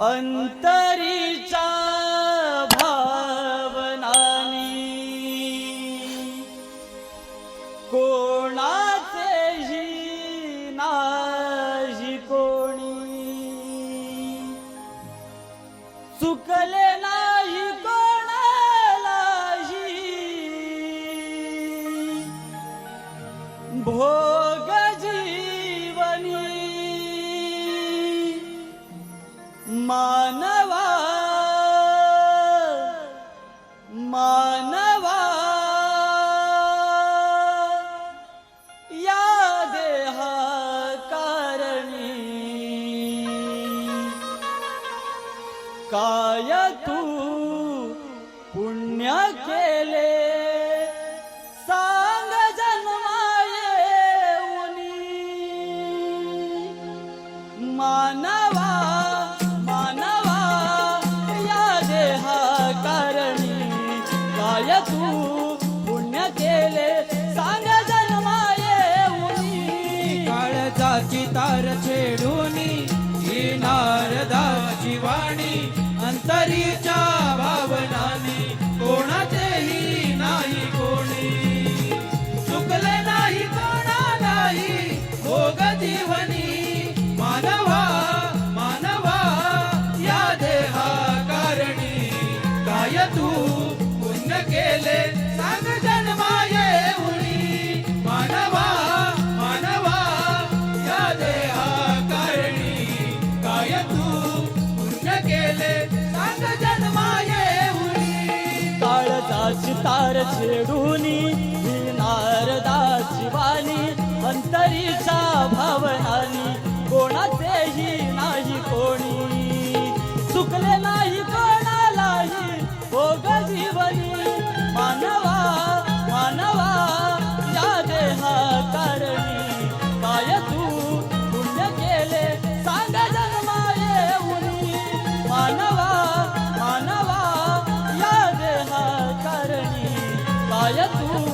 अंतरीच्या भावनानी. कोणाचेही नाही कोणी? चुकले नाही कोणालाही. भो मानवा मानवा या देहा कारणी. काय तू पुण्य केले सांग जन्माये उनी मानवा काय तू तार छेडूनी ही नारदाची वाणी अंतरीचा भावनानी कोणाचेही नाही कोणी. चुकले नाही कोणालाही भोग जीवनी. मानवा मानवा या देहा कारणी काय तू पुण्य केले सांग जन्माये उनी मानवा 我要祝。